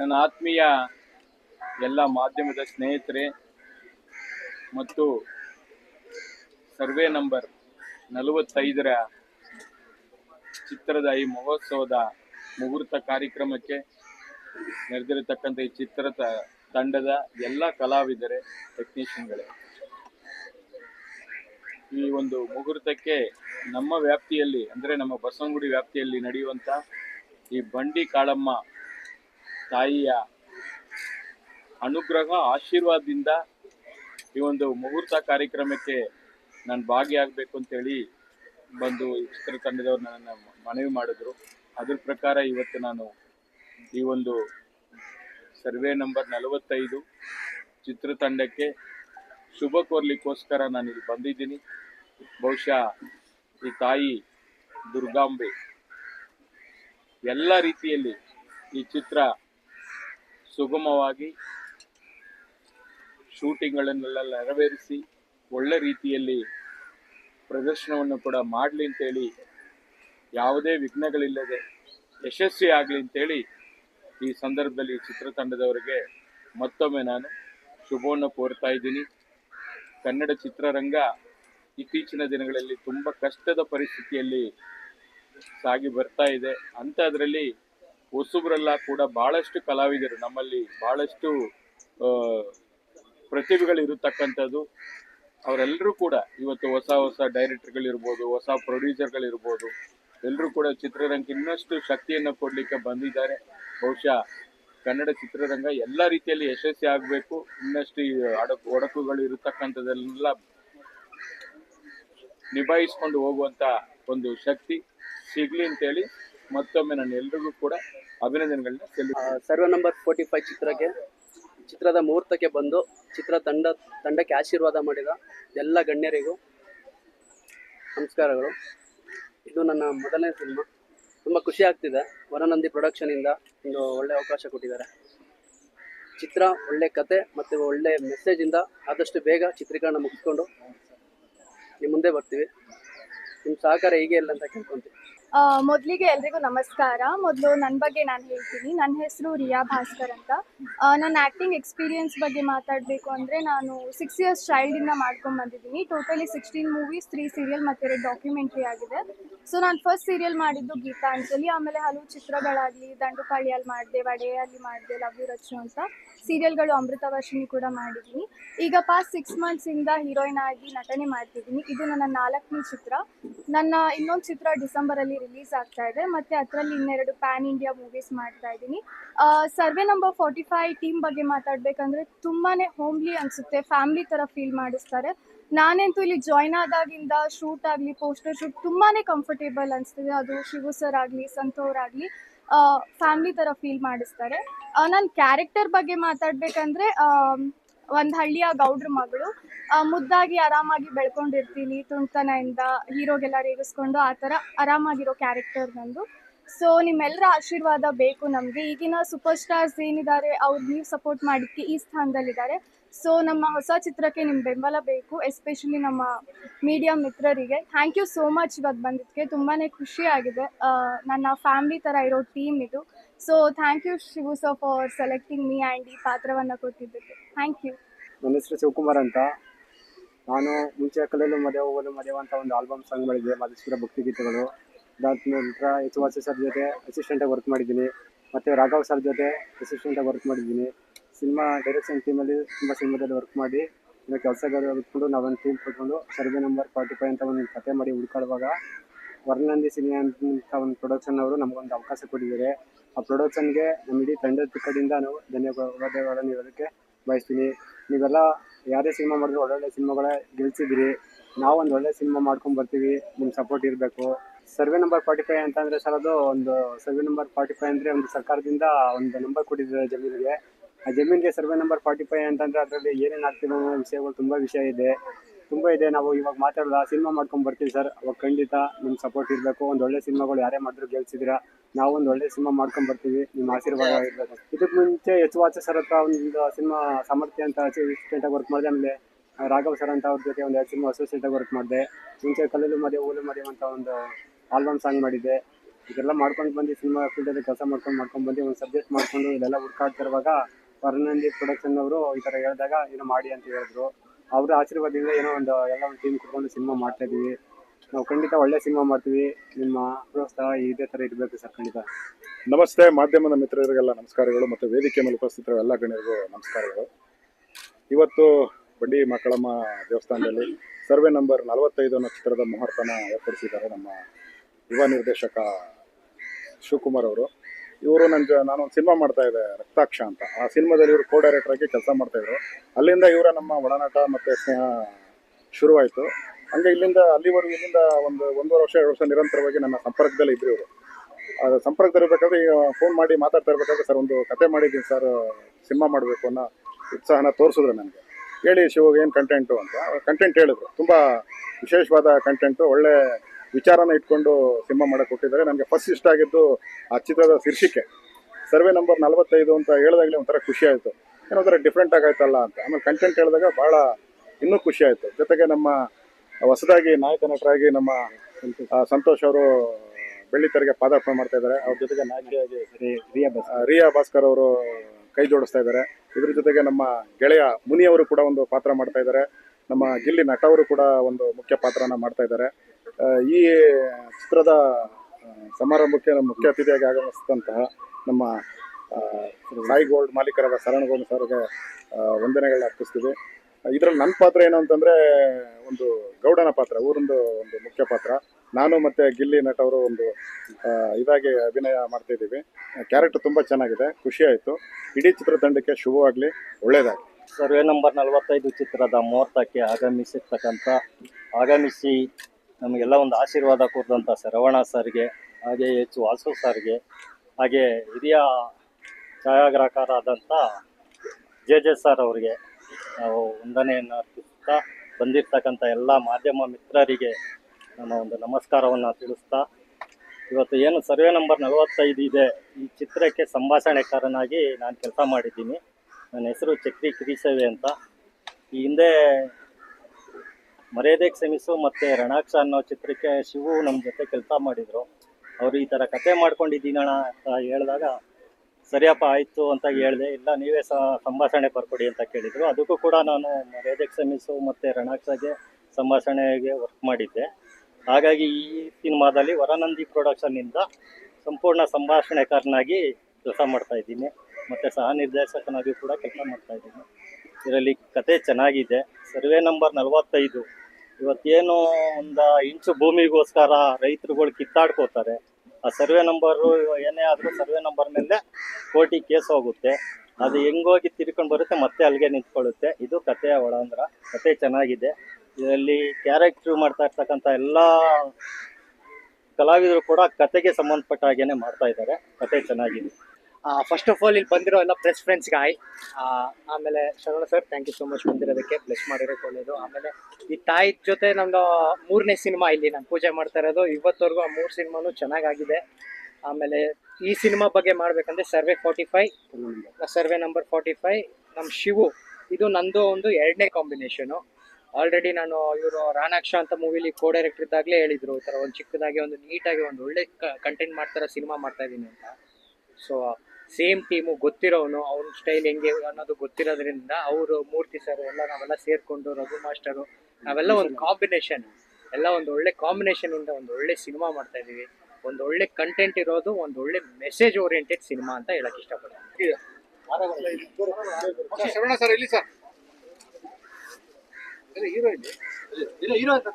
ನನ್ನ ಆತ್ಮೀಯ ಎಲ್ಲ ಮಾಧ್ಯಮದ ಸ್ನೇಹಿತರೆ ಮತ್ತು ಸರ್ವೆ ನಂಬರ್ ನಲವತ್ತೈದರ ಚಿತ್ರದ ಈ ಮಹೋತ್ಸವದ ಮುಹೂರ್ತ ಕಾರ್ಯಕ್ರಮಕ್ಕೆ ನೆರೆದಿರತಕ್ಕಂಥ ಈ ಚಿತ್ರದ ತಂಡದ ಎಲ್ಲ ಕಲಾವಿದರೆ ಟೆಕ್ನಿಷಿಯನ್ಗಳೇ ಈ ಒಂದು ಮುಹೂರ್ತಕ್ಕೆ ನಮ್ಮ ವ್ಯಾಪ್ತಿಯಲ್ಲಿ, ಅಂದರೆ ನಮ್ಮ ಬಸವನಗುಡಿ ವ್ಯಾಪ್ತಿಯಲ್ಲಿ ನಡೆಯುವಂಥ ಈ ಬಂಡಿ ಕಾಳಮ್ಮ ತಾಯಿಯ ಅನುಗ್ರಹ, ಆಶೀರ್ವಾದದಿಂದ ಈ ಒಂದು ಮುಹೂರ್ತ ಕಾರ್ಯಕ್ರಮಕ್ಕೆ ನಾನು ಭಾಗಿಯಾಗಬೇಕು ಅಂತೇಳಿ ಬಂದು ಈ ಚಿತ್ರತಂಡದವ್ರು ನನ್ನ ಮನವಿ ಮಾಡಿದ್ರು. ಅದ್ರ ಪ್ರಕಾರ ಇವತ್ತು ನಾನು ಈ ಒಂದು ಸರ್ವೆ ನಂಬರ್ ನಲವತ್ತೈದು ಚಿತ್ರತಂಡಕ್ಕೆ ಶುಭ ಕೋರ್ಲಿಕ್ಕೋಸ್ಕರ ನಾನು ಇಲ್ಲಿ ಬಂದಿದ್ದೀನಿ. ಬಹುಶಃ ಈ ತಾಯಿ ದುರ್ಗಾಂಬೆ ಎಲ್ಲ ರೀತಿಯಲ್ಲಿ ಈ ಚಿತ್ರ ಸುಗಮವಾಗಿ ಶೂಟಿಂಗ್ಗಳನ್ನೆಲ್ಲ ನೆರವೇರಿಸಿ ಒಳ್ಳೆ ರೀತಿಯಲ್ಲಿ ಪ್ರದರ್ಶನವನ್ನು ಕೂಡ ಮಾಡಲಿ ಅಂತೇಳಿ ಯಾವುದೇ ವಿಘ್ನಗಳಿಲ್ಲದೆ ಯಶಸ್ವಿ ಆಗಲಿ ಅಂತೇಳಿ ಈ ಸಂದರ್ಭದಲ್ಲಿ ಚಿತ್ರತಂಡದವರಿಗೆ ಮತ್ತೊಮ್ಮೆ ನಾನು ಶುಭವನ್ನು ಕೋರ್ತಾ ಇದ್ದೀನಿ. ಕನ್ನಡ ಚಿತ್ರರಂಗ ಇತ್ತೀಚಿನ ದಿನಗಳಲ್ಲಿ ತುಂಬ ಕಷ್ಟದ ಪರಿಸ್ಥಿತಿಯಲ್ಲಿ ಸಾಗಿ ಬರ್ತಾ ಇದೆ. ಅಂಥದ್ರಲ್ಲಿ ಹೊಸಬ್ರೆಲ್ಲ ಕೂಡ ಬಹಳಷ್ಟು ಕಲಾವಿದರು ನಮ್ಮಲ್ಲಿ ಬಹಳಷ್ಟು ಪ್ರತಿಭೆಗಳು ಇರತಕ್ಕಂಥದ್ದು. ಅವರೆಲ್ಲರೂ ಕೂಡ ಇವತ್ತು ಹೊಸ ಹೊಸ ಡೈರೆಕ್ಟರ್ಗಳಿರ್ಬೋದು, ಹೊಸ ಪ್ರೊಡ್ಯೂಸರ್ಗಳಿರ್ಬೋದು, ಎಲ್ಲರೂ ಕೂಡ ಚಿತ್ರರಂಗಕ್ಕೆ ಇನ್ನಷ್ಟು ಶಕ್ತಿಯನ್ನು ಕೊಡಲಿಕ್ಕೆ ಬಂದಿದ್ದಾರೆ. ಬಹುಶಃ ಕನ್ನಡ ಚಿತ್ರರಂಗ ಎಲ್ಲ ರೀತಿಯಲ್ಲಿ ಯಶಸ್ವಿ ಆಗಬೇಕು. ಇನ್ನಷ್ಟು ಅಡಕು, ಒಡಕುಗಳು ಇರತಕ್ಕಂಥದ್ದೆಲ್ಲ ನಿಭಾಯಿಸ್ಕೊಂಡು ಹೋಗುವಂಥ ಒಂದು ಶಕ್ತಿ ಸಿಗಲಿ ಅಂತೇಳಿ ಮತ್ತೊಮ್ಮೆ ನಾನು ಎಲ್ರಿಗೂ ಕೂಡ ಅಭಿನಂದನೆಗಳನ್ನ ಸರ್ವ ಸರ್ವೆ ನಂಬರ್ ಫೋರ್ಟಿ ಫೈವ್ ಚಿತ್ರಕ್ಕೆ, ಚಿತ್ರದ ಮುಹೂರ್ತಕ್ಕೆ ಬಂದು, ಚಿತ್ರ ತಂಡ, ತಂಡಕ್ಕೆ ಆಶೀರ್ವಾದ ಮಾಡಿದ ಎಲ್ಲ ಗಣ್ಯರಿಗೂ ನಮಸ್ಕಾರಗಳು. ಇದು ನನ್ನ ಮೊದಲನೇ ಸಿನಿಮಾ ತುಂಬ ಖುಷಿ ಆಗ್ತಿದೆ. ವರನಂದಿ ಪ್ರೊಡಕ್ಷನಿಂದ ಒಂದು ಒಳ್ಳೆ ಅವಕಾಶ ಕೊಟ್ಟಿದ್ದಾರೆ. ಚಿತ್ರ ಒಳ್ಳೆ ಕತೆ ಮತ್ತು ಒಳ್ಳೆ ಮೆಸೇಜಿಂದ ಆದಷ್ಟು ಬೇಗ ಚಿತ್ರೀಕರಣ ಮುಗಿಸ್ಕೊಂಡು ನಿಮ್ಮ ಮುಂದೆ ಬರ್ತೀವಿ. ನಿಮ್ಮ ಸಹಕಾರ ಹೀಗೆ ಇಲ್ಲ ಅಂತ ಕೇಳ್ಕೊಂತೀವಿ. ಮೊದ್ಲಿಗೆ ಎಲ್ರಿಗೂ ನಮಸ್ಕಾರ. ಮೊದಲು ನನ್ನ ಬಗ್ಗೆ ನಾನು ಹೇಳ್ತೀನಿ. ನನ್ನ ಹೆಸರು ರಿಯಾ ಭಾಸ್ಕರ್ ಅಂತ. ನನ್ನ ಆ್ಯಕ್ಟಿಂಗ್ ಎಕ್ಸ್ಪೀರಿಯನ್ಸ್ ಬಗ್ಗೆ ಮಾತಾಡಬೇಕು ಅಂದರೆ ನಾನು ಸಿಕ್ಸ್ ಇಯರ್ಸ್ ಚೈಲ್ಡಿಂದ ಮಾಡ್ಕೊಂಡು ಬಂದಿದ್ದೀನಿ. Totally sixteen movies three serial ಮತ್ತು ಎರಡು ಡಾಕ್ಯುಮೆಂಟ್ರಿ ಆಗಿದೆ. ಸೊ ನಾನು ಫಸ್ಟ್ ಸೀರಿಯಲ್ ಮಾಡಿದ್ದು ಗೀತಾಂಜಲಿ ಆಮೇಲೆ ಹಲವು ಚಿತ್ರಗಳಾಗಲಿ ದಂಡುಪಾಳಿಯಲ್ಲಿ ಮಾಡಿದೆ, ವಡೆಯಲ್ಲಿ ಮಾಡಿದೆ, ಲವ್ ಯು ರಚು ಅಂತ ಸೀರಿಯಲ್ಗಳು ಅಮೃತವರ್ಷಿಣಿ ಕೂಡ ಮಾಡಿದ್ದೀನಿ. ಈಗ ಪಾಸ್ಟ್ ಸಿಕ್ಸ್ ಮಂತ್ಸಿಂದ ಹೀರೋಯಿನ್ ಆಗಿ ನಟನೆ ಮಾಡ್ತಿದ್ದೀನಿ. ಇದು ನನ್ನ ನಾಲ್ಕನೇ ಚಿತ್ರ. ನನ್ನ ಇನ್ನೊಂದು ಚಿತ್ರ ಡಿಸೆಂಬರಲ್ಲಿ ರಿಲೀಸ್ ಆಗ್ತಾ ಇದೆ, ಮತ್ತು ಅದರಲ್ಲಿ ಇನ್ನೆರಡು ಪ್ಯಾನ್ ಇಂಡಿಯಾ ಮೂವೀಸ್ ಮಾಡ್ತಾ ಇದ್ದೀನಿ. Survey number forty five team ಬಗ್ಗೆ ಮಾತಾಡಬೇಕಂದ್ರೆ ತುಂಬಾ ಹೋಮ್ಲಿ ಅನಿಸುತ್ತೆ, ಫ್ಯಾಮಿಲಿ ಥರ ಫೀಲ್ ಮಾಡಿಸ್ತಾರೆ. ನಾನಂತೂ ಇಲ್ಲಿ ಜಾಯ್ನ್ ಆದಾಗಿಂದ ಶೂಟ್ ಆಗಲಿ, ಪೋಸ್ಟರ್ ಶೂಟ್ ತುಂಬಾ ಕಂಫರ್ಟೇಬಲ್ ಅನಿಸ್ತಿದೆ. ಅದು ಶಿವು ಸರ್ ಆಗಲಿ ಸಂತೋರ್ ಆಗಲಿ ಫ್ಯಾಮಿಲಿ ಥರ ಫೀಲ್ ಮಾಡಿಸ್ತಾರೆ. ನನ್ನ ಕ್ಯಾರೆಕ್ಟರ್ ಬಗ್ಗೆ ಮಾತಾಡಬೇಕಂದ್ರೆ ಒಂದು ಹಳ್ಳಿಯ ಗೌಡ್ರ ಮಗಳು. ಮುದ್ದಾಗಿ ಆರಾಮಾಗಿ ಬೆಳ್ಕೊಂಡಿರ್ತೀನಿ ತುಂಟತನದಿಂದ ಹೀರೋಗೆಲ್ಲ ರೇಗಿಸ್ಕೊಂಡು ಆ ಥರ ಆರಾಮಾಗಿರೋ ಕ್ಯಾರೆಕ್ಟರ್ ನಂದು. ಸೊ ನಿಮ್ಮೆಲ್ಲರ ಆಶೀರ್ವಾದ ಬೇಕು ನಮಗೆ. ಈಗಿನ ಸೂಪರ್ ಸ್ಟಾರ್ಸ್ ಏನಿದ್ದಾರೆ ಅವ್ರು ನೀವು ಸಪೋರ್ಟ್ ಮಾಡಿದ್ದಕ್ಕೆ ಈ ಸ್ಥಾನದಲ್ಲಿದ್ದಾರೆ ಸೊ ನಮ್ಮ ಹೊಸ ಚಿತ್ರಕ್ಕೆ ನಿಮ್ಮ ಬೆಂಬಲ ಬೇಕು ಎಸ್ಪೆಷಲಿ ನಮ್ಮ ಮೀಡಿಯಾ ಮಿತ್ರರಿಗೆ. ಥ್ಯಾಂಕ್ ಯು ಸೋ ಮಚ್ ಇವತ್ತು ಬಂದಿದ್ದಕ್ಕೆ ತುಂಬಾ ಖುಷಿ ಆಗಿದೆ. ನನ್ನ ಫ್ಯಾಮಿಲಿ ಥರ ಇರೋ ಟೀಮ್ ಇದು. So thank you Shivu sir for selecting me and ಈ ಪಾತ್ರವನ್ನು ಕೊಟ್ಟಿದ್ದಕ್ಕೆ. ಥ್ಯಾಂಕ್ ಯು ನನ್ನ ಹೆಸರು ಶಿವಕುಮಾರ್ ಅಂತ. ನಾನು ಮುಂಚೆ ಕಲೆಯಲು ಮದುವೆ ಹೋಗಲು ಮದುವೆ ಅಂತ ಒಂದು ಆಲ್ಬಮ್ ಸಾಂಗ್ಗಳಿದೆ ಮಧುಸೂರ ಭಕ್ತಿಗೀತೆಗಳು ಅದಾದ ನಂತರ ಎಚ್ ವಾಸಿ ಸರ್ ಜೊತೆ ಅಸಿಸ್ಟೆಂಟಾಗಿ ವರ್ಕ್ ಮಾಡಿದ್ದೀನಿ. ಮತ್ತು ರಾಘವ್ ಸರ್ ಜೊತೆ ಅಸಿಸ್ಟೆಂಟಾಗಿ ವರ್ಕ್ ಮಾಡಿದ್ದೀನಿ. ಸಿನಿಮಾ ಡೈರೆಕ್ಷನ್ ಟೀಮಲ್ಲಿ ತುಂಬ ಸಿನಿಮಾದಲ್ಲಿ ವರ್ಕ್ ಮಾಡಿ, ಇನ್ನು ಕೆಲಸಗಾರ ಹುಡ್ಕೊಂಡು ನಾವೊಂದು ಟೀಮ್ ಕೊಟ್ಕೊಂಡು ಸರ್ವೆ ನಂಬರ್ ಫಾರ್ಟಿ ಫೈವ್ ಅಂತ ಒಂದು ಕತೆ ಮಾಡಿ ಹುಡ್ಕೊಳ್ಳುವಾಗ ವರ್ಣನಂದಿ ಸಿನಿಮಾ ಅಂತ ಒಂದು ಪ್ರೊಡಕ್ಷನ್ ಅವರು ನಮಗೊಂದು ಅವಕಾಶ ಕೊಟ್ಟಿದ್ದಾರೆ. ಆ ಪ್ರೊಡಕ್ಷನ್ಗೆ ನಮ್ಮ ಇಡೀ ತಂಡದ ಕಡೆಯಿಂದ ನಾವು ಧನ್ಯವಾದಗಳನ್ನು ಹೇಳೋದಕ್ಕೆ ಬಯಸ್ತೀನಿ. ನೀವೆಲ್ಲ ಯಾರೇ ಸಿನಿಮಾ ಮಾಡಿದ್ರು ಒಳ್ಳೊಳ್ಳೆ ಸಿನಿಮಾಗಳೇ ಗೆಲ್ಸಿದ್ರಿ ನಾವು ಒಂದು ಒಳ್ಳೆ ಸಿನಿಮಾ ಮಾಡ್ಕೊಂಡು ಬರ್ತೀವಿ. ನಿಮ್ಮ ಸಪೋರ್ಟ್ ಇರಬೇಕು. ಸರ್ವೆ ನಂಬರ್ ಫಾರ್ಟಿ ಫೈವ್ ಅಂತಂದರೆ ಸರ್ ಅದು ಒಂದು ಸರ್ವೆ ನಂಬರ್ ಫಾರ್ಟಿ ಫೈವ್ ಅಂದರೆ ಒಂದು ಸರ್ಕಾರದಿಂದ ಒಂದು ನಂಬರ್ ಕೊಟ್ಟಿದ್ದಾರೆ ಜಮೀನಿಗೆ. ಆ ಜಮೀನಿಗೆ ಸರ್ವೆ ನಂಬರ್ ಫಾರ್ಟಿ ಫೈವ್ ಅಂತಂದರೆ ಅದರಲ್ಲಿ ಏನೇನು ಆಗ್ತಿದೆ ಅನ್ನೋ ವಿಷಯಗಳು ತುಂಬ ವಿಷಯ ಇದೆ. ತುಂಬ ಇದೆ. ನಾವು ಇವಾಗ ಮಾತಾಡಲ್ಲ, ಸಿನಿಮಾ ಮಾಡ್ಕೊಂಡು ಬರ್ತೀವಿ ಸರ್. ಅವಾಗ ಖಂಡಿತ ನಿಮ್ಮ ಸಪೋರ್ಟ್ ಇರಬೇಕು. ಒಂದು ಒಳ್ಳೆ ಸಿನಿಮಾಗಳು ಯಾರೇ ಮಾಡಿದ್ರು ಗೆಲ್ಸಿದ್ದೀರಾ, ನಾವು ಒಂದು ಒಳ್ಳೆ ಸಿನಿಮಾ ಮಾಡ್ಕೊಂಡು ಬರ್ತೀವಿ. ನಿಮ್ಮ ಆಶೀರ್ವಾದ ಇರಬೇಕು. ಇದಕ್ಕೆ ಮುಂಚೆ ಎಚ್ ವಾಚ ಸರ್ ಹತ್ರ ಒಂದು ಸಿನಿಮಾ ಸಾಮರ್ಥ್ಯ ಅಂತ ಅಸಿಸ್ಟೆಂಟಾಗಿ ವರ್ಕ್ ಮಾಡಿದೆ. ಆಮೇಲೆ ರಾಘವ್ ಸರ್ ಅಂತ ಅವ್ರ ಜೊತೆ ಒಂದು ಎರಡು ಸಿನಿಮಾ ಅಸೋಸಿಯೇಟಾಗಿ ವರ್ಕ್ ಮಾಡಿದೆ. ಮುಂಚೆ ಕಲ್ಲಲು ಮದುವೆ ಓಲು ಮದುವೆ ಅಂತ ಒಂದು ಆಲ್ಬಮ್ ಸಾಂಗ್ ಮಾಡಿದ್ದೆ. ಇದೆಲ್ಲ ಮಾಡ್ಕೊಂಡು ಬಂದು ಸಿನಿಮಾ ಫೀಲ್ಡಲ್ಲಿ ಕೆಲಸ ಮಾಡ್ಕೊಂಡು ಮಾಡ್ಕೊಂಡು ಬಂದು ಒಂದು ಸಬ್ಜೆಕ್ಟ್ ಮಾಡ್ಕೊಂಡು, ಇದೆಲ್ಲ ಹುಡ್ಕಾಡ್ತಿರುವಾಗ ವರನಂದಿ ಪ್ರೊಡಕ್ಷನ್ ಅವರು ಈ ಥರ ಹೇಳಿದಾಗ, ಏನೋ ಮಾಡಿ ಅಂತ ಹೇಳಿದ್ರು. ಅವ್ರ ಆಶೀರ್ವಾದದಿಂದ ಏನೋ ಒಂದು ಎಲ್ಲ ಒಂದು ಟೀಮ್ ಕುತ್ಕೊಂಡು ಸಿನಿಮಾ ಮಾಡ್ತಾ ಇದೀವಿ ನಾವು ಖಂಡಿತ ಒಳ್ಳೆ ಸಿನಿಮಾ ಮಾಡ್ತೀವಿ. ನಿಮ್ಮ ಪ್ರೋತ್ಸಾಹ ಇದೇ ಥರ ಇರಬೇಕು ಸರ್ ಖಂಡಿತ. ನಮಸ್ತೆ, ಮಾಧ್ಯಮದ ಮಿತ್ರರಿಗೆಲ್ಲ ನಮಸ್ಕಾರಗಳು ಮತ್ತು ವೇದಿಕೆ ಮೇಲೆ ಉಪಸ್ಥಿತರ ಎಲ್ಲ ಗಣ್ಯರಿಗೂ ನಮಸ್ಕಾರಗಳು. ಇವತ್ತು ಬಂಡಿ ಮಕ್ಕಳಮ್ಮ ದೇವಸ್ಥಾನದಲ್ಲಿ ಸರ್ವೆ ನಂಬರ್ ನಲವತ್ತೈದು ಅನ್ನೋ ಚಿತ್ರದ ಮುಹೂರ್ತನ ಏರ್ಪಡಿಸಿದ್ದಾರೆ ನಮ್ಮ ಯುವ ನಿರ್ದೇಶಕ ಶಿವಕುಮಾರ್ ಅವರು. ಇವರು ನನ್ನ ಜ ನಾನು ಒಂದು ಸಿನಿಮಾ ಮಾಡ್ತಾ ಇದ್ದೆ, ರಕ್ತಾಕ್ಷ ಅಂತ. ಆ ಸಿನಿಮಾದಲ್ಲಿ ಇವರು ಕೋ ಡೈರೆಕ್ಟರ್ ಆಗಿ ಕೆಲಸ ಮಾಡ್ತಾ ಇದ್ರು. ಅಲ್ಲಿಂದ ಇವರ ನಮ್ಮ ಒಡನಾಟ ಮತ್ತು ಸ್ನೇಹ ಶುರುವಾಯಿತು. ಹಂಗೆ ಇಲ್ಲಿಂದ, ಅಲ್ಲಿವರೆಗೂ ಇಲ್ಲಿಂದ ಒಂದು ಒಂದೂವರೆ ವರ್ಷ, ಎರಡು ವರ್ಷ ನಿರಂತರವಾಗಿ ನನ್ನ ಸಂಪರ್ಕದಲ್ಲಿ ಇದ್ರು ಇವರು. ಅದು ಸಂಪರ್ಕದಲ್ಲಿ ಇರಬೇಕಾದ್ರೆ ಈಗ ಫೋನ್ ಮಾಡಿ ಮಾತಾಡ್ತಾ ಇರಬೇಕಾದ್ರೆ ಸರ್ ಒಂದು ಕತೆ ಮಾಡಿದ್ದೀನಿ ಸರ್, ಸಿನಿಮಾ ಮಾಡಬೇಕು ಅನ್ನೋ ಉತ್ಸಾಹನ ತೋರಿಸಿದ್ರು ನನಗೆ. ಹೇಳಿ ಶಿವಗೆ ಏನು ಕಂಟೆಂಟು ಅಂತ. ಕಂಟೆಂಟ್ ಹೇಳಿದ್ರು. ತುಂಬ ವಿಶೇಷವಾದ ಕಂಟೆಂಟು ಒಳ್ಳೆ ವಿಚಾರನ ಇಟ್ಕೊಂಡು ಸಿನಿಮಾ ಮಾಡಕ್ಕೆ ಕೊಟ್ಟಿದ್ದಾರೆ. ನನಗೆ ಫಸ್ಟ್ ಇಷ್ಟ ಆಗಿದ್ದು ಆ ಚಿತ್ರದ ಶೀರ್ಷಿಕೆ. ಸರ್ವೆ ನಂಬರ್ ನಲವತ್ತೈದು ಅಂತ ಹೇಳಿದಾಗಲೇ ಒಂಥರ ಖುಷಿ ಆಯಿತು. ಏನೋ ಒಂಥರ ಡಿಫ್ರೆಂಟ್ ಆಗೈತಲ್ಲ ಅಂತ. ಆಮೇಲೆ ಕಂಟೆಂಟ್ ಹೇಳಿದಾಗ ಭಾಳ ಇನ್ನೂ ಖುಷಿ ಆಯಿತು. ಜೊತೆಗೆ ನಮ್ಮ ಹೊಸದಾಗಿ ನಾಯಕ ನಟರಾಗಿ ನಮ್ಮ ಸಂತೋಷ್ ಅವರು ಬೆಳ್ಳಿ ತೆರಿಗೆ ಪಾದಾರ್ಪಣೆ ಮಾಡ್ತಾ ಇದ್ದಾರೆ. ಅವ್ರ ಜೊತೆಗೆ ನಾಯಕಿಯಾಗಿ ರಿಯಾ ರಿಯಾ ಭಾಸ್ಕರ್ ಅವರು ಕೈ ಜೋಡಿಸ್ತಾ ಇದ್ದಾರೆ. ಇದ್ರ ಜೊತೆಗೆ ನಮ್ಮ ಗೆಳೆಯ ಮುನಿಯವರು ಕೂಡ ಒಂದು ಪಾತ್ರ ಮಾಡ್ತಾ ಇದ್ದಾರೆ. ನಮ್ಮ ಗಿಲ್ಲಿ ನಟ ಅವರು ಕೂಡ ಒಂದು ಮುಖ್ಯ ಪಾತ್ರನ ಮಾಡ್ತಾ ಇದ್ದಾರೆ. ಈ ಚಿತ್ರದ ಸಮಾರಂಭಕ್ಕೆ ನಮ್ಮ ಮುಖ್ಯ ಅತಿಥಿಯಾಗಿ ಆಗಮಿಸಿದಂತಹ ನಮ್ಮ ಸಾಯಿ ಗೋಲ್ಡ್ ಮಾಲೀಕರಾದ ಶರಣ್ ಗೋಲ್ಡ್ ಸರ್ಗೆ ವಂದನೆಗಳನ್ನ ಅರ್ಪಿಸ್ತೀವಿ ಇದರಲ್ಲಿ ನನ್ನ ಪಾತ್ರ ಏನು ಅಂತಂದ್ರೆ ಒಂದು ಗೌಡನ ಪಾತ್ರ, ಊರೊಂದು ಒಂದು ಮುಖ್ಯ ಪಾತ್ರ. ನಾನು ಮತ್ತೆ ಗಿಲ್ಲಿ ನಟ ಅವರು ಒಂದು ಇದಾಗಿ ಅಭಿನಯ ಮಾಡ್ತಾ ಇದ್ದೀವಿ. ಕ್ಯಾರೆಕ್ಟರ್ ತುಂಬ ಚೆನ್ನಾಗಿದೆ, ಖುಷಿ ಆಯಿತು. ಇಡೀ ಚಿತ್ರತಂಡಕ್ಕೆ ಶುಭವಾಗಲಿ ಒಳ್ಳೆಯದಾಗಲಿ ಸರ್ವೆ ನಂಬರ್ ನಲವತ್ತೈದು ಚಿತ್ರದ ಮುಹೂರ್ತಕ್ಕೆ ಆಗಮಿಸಿರ್ತಕ್ಕಂಥ, ಆಗಮಿಸಿ ನಮಗೆಲ್ಲ ಒಂದು ಆಶೀರ್ವಾದ ಕೊಡಿದಂಥ ಶರವಣ ಸರ್ಗೆ, ಹಾಗೆ ಎಚ್ ವಾಸು ಸರ್ಗೆ, ಹಾಗೆ ಹಿರಿಯ ಛಾಯಾಗ್ರಾಹಕರಾದಂಥ ಜೆ ಜೆ ಸರ್ ಅವರಿಗೆ ನಾವು ವಂದನೆಯನ್ನು ಅರ್ಪಿಸ್ತಾ ಬಂದಿರ್ತಕ್ಕಂಥ ಎಲ್ಲ ಮಾಧ್ಯಮ ಮಿತ್ರರಿಗೆ ನಮ್ಮ ಒಂದು ನಮಸ್ಕಾರವನ್ನು ತಿಳಿಸ್ತಾ, ಇವತ್ತು ಏನು ಸರ್ವೆ ನಂಬರ್ ನಲವತ್ತೈದು ಇದೆ, ಈ ಚಿತ್ರಕ್ಕೆ ಸಂಭಾಷಣೆಕಾರನಾಗಿ ನಾನು ಕೆಲಸ ಮಾಡಿದ್ದೀನಿ. ನನ್ನ ಹೆಸರು ಚಕ್ರಿ ಕಿರಿಸೇವೆ ಅಂತ. ಈ ಹಿಂದೆ ಮರ್ಯಾದೆ ಕ್ಷಮಿಸು ಮತ್ತು ರಣಾಕ್ಷ ಅನ್ನೋ ಚಿತ್ರಕ್ಕೆ ಶಿವು ನಮ್ಮ ಜೊತೆ ಕೆಲಸ ಮಾಡಿದರು. ಅವರು ಈ ಥರ ಕತೆ ಮಾಡ್ಕೊಂಡಿದ್ದೀನಣ್ಣ ಅಂತ ಹೇಳಿದಾಗ, ಸರಿಯಪ್ಪ ಆಯಿತು ಅಂತ ಹೇಳಿದೆ, ಇಲ್ಲ ನೀವೇ ಸಂಭಾಷಣೆ ಬರ್ಕೊಡಿ ಅಂತ ಕೇಳಿದರು. ಅದಕ್ಕೂ ಕೂಡ ನಾನು ಮರ್ಯಾದೆ ಕ್ಷಮಿಸು ಮತ್ತು ರಣಾಕ್ಷಗೆ ಸಂಭಾಷಣೆಗೆ ವರ್ಕ್ ಮಾಡಿದ್ದೆ. ಹಾಗಾಗಿ ಈ ಸಿನಿಮಾದಲ್ಲಿ ವರನಂದಿ ಪ್ರೊಡಕ್ಷನ್ನಿಂದ ಸಂಪೂರ್ಣ ಸಂಭಾಷಣೆಕಾರನಾಗಿ ಕೆಲಸ ಮಾಡ್ತಾ ಇದ್ದೀನಿ. ಮತ್ತು ಸಹ ನಿರ್ದೇಶಕನಾಗಿ ಕೂಡ ಕೆಲಸ ಮಾಡ್ತಾ ಇದ್ದೀನಿ. ಇದರಲ್ಲಿ ಕತೆ ಚೆನ್ನಾಗಿದೆ. ಸರ್ವೆ ನಂಬರ್ ನಲವತ್ತೈದು. ಇವತ್ತೇನು ಒಂದು ಇಂಚು ಭೂಮಿಗೋಸ್ಕರ ರೈತರುಗಳು ಕಿತ್ತಾಡ್ಕೋತಾರೆ. ಆ ಸರ್ವೆ ನಂಬರು ಏನೇ ಆದರೂ ಸರ್ವೆ ನಂಬರ್ ಮೇಲೆ ಕೋಟಿ ಕೇಸ್ ಹೋಗುತ್ತೆ. ಅದು ಹೆಂಗೋಗಿ ತಿರ್ಕೊಂಡು ಬರುತ್ತೆ, ಮತ್ತೆ ಅಲ್ಲಿಗೆ ನಿಂತ್ಕೊಳ್ಳುತ್ತೆ. ಇದು ಕಥೆಯ ಒಳಾಂಧ್ರ. ಕತೆ ಚೆನ್ನಾಗಿದೆ. ಇದರಲ್ಲಿ ಕ್ಯಾರೆಕ್ಟ್ರ್ ಮಾಡ್ತಾ ಇರ್ತಕ್ಕಂಥ ಎಲ್ಲ ಕಲಾವಿದರು ಕೂಡ ಕತೆಗೆ ಸಂಬಂಧಪಟ್ಟ ಹಾಗೇನೆ ಮಾಡ್ತಾ ಇದ್ದಾರೆ. ಕತೆ ಚೆನ್ನಾಗಿದೆ. ಫಸ್ಟ್ ಆಫ್ ಆಲ್ ಇಲ್ಲಿ ಬಂದಿರೋ ಎಲ್ಲ ಪ್ರೆಸ್ ಫ್ರೆಂಡ್ಸ್ಗೆ ಆಯ್ ಆಮೇಲೆ Sharana sir thank you so much ಬಂದಿರೋದಕ್ಕೆ. Bless ಮಾಡಿರೋಕೆ ಒಳ್ಳೇದು ಆಮೇಲೆ ಈ ತಾಯಿ ಜೊತೆ ನಮ್ಮದು ಮೂರನೇ ಸಿನಿಮಾ ಇಲ್ಲಿ ನಾನು ಪೂಜೆ ಮಾಡ್ತಾ ಇರೋದು. ಇವತ್ತವರೆಗೂ ಆ ಮೂರು ಸಿನಿಮಾನು ಚೆನ್ನಾಗಾಗಿದೆ. ಆಮೇಲೆ ಈ ಸಿನಿಮಾ ಬಗ್ಗೆ ಮಾಡಬೇಕಂದ್ರೆ survey forty five survey number forty five ನಮ್ಮ ಶಿವು. ಇದು ನಂದು ಒಂದು ಎರಡನೇ ಕಾಂಬಿನೇಷನು ಆಲ್ರೆಡಿ ನಾನು ಇವರು ರಾಣಾಕ್ಷ ಅಂತ ಮೂವಿಲಿ ಕೋ ಡೈರೆಕ್ಟರ್ ಇದ್ದಾಗಲೇ ಹೇಳಿದರು. ಈ ಥರ ಒಂದು ಚಿಕ್ಕದಾಗಿ, ಒಂದು ನೀಟಾಗಿ ಒಂದು ಒಳ್ಳೆ ಕಂಟೆಂಟ್ ಮಾಡ್ತಾರೋ ಸಿನಿಮಾ ಮಾಡ್ತಾ ಇದ್ದೀನಿ ಅಂತ. ಸೊ ಸೇಮ್ ಟೀಮು ಗೊತ್ತಿರೋನು ಅವ್ರ ಸ್ಟೈಲ್ ಹೆಂಗೆ ಅನ್ನೋದು ಗೊತ್ತಿರೋದ್ರಿಂದ ಅವರು ಮೂರ್ತಿ ಸರ್ ಎಲ್ಲ ನಾವೆಲ್ಲ ಸೇರ್ಕೊಂಡು ರಘು ಮಾಸ್ಟರು ನಾವೆಲ್ಲ ಒಂದು ಕಾಂಬಿನೇಷನ್ ಎಲ್ಲ ಒಂದು ಒಳ್ಳೆ ಕಾಂಬಿನೇಷನ್ ಇಂದ ಒಂದು ಒಳ್ಳೆ ಸಿನಿಮಾ ಮಾಡ್ತಾ ಇದೀವಿ ಒಂದು ಒಳ್ಳೆ ಕಂಟೆಂಟ್ ಇರೋದು ಒಂದು ಒಳ್ಳೆ ಮೆಸೇಜ್ ಓರಿಯೆಂಟೆಡ್ ಸಿನಿಮಾ ಅಂತ ಹೇಳಕ್ ಇಷ್ಟಪಡ್ತೀನಿ. ಶರಣ ಸರ್ ಇಲ್ಲಿ ಸರ್ ಹೀರೋ ಇಲ್ಲಿ ಹೀರೋ ಅಂತ.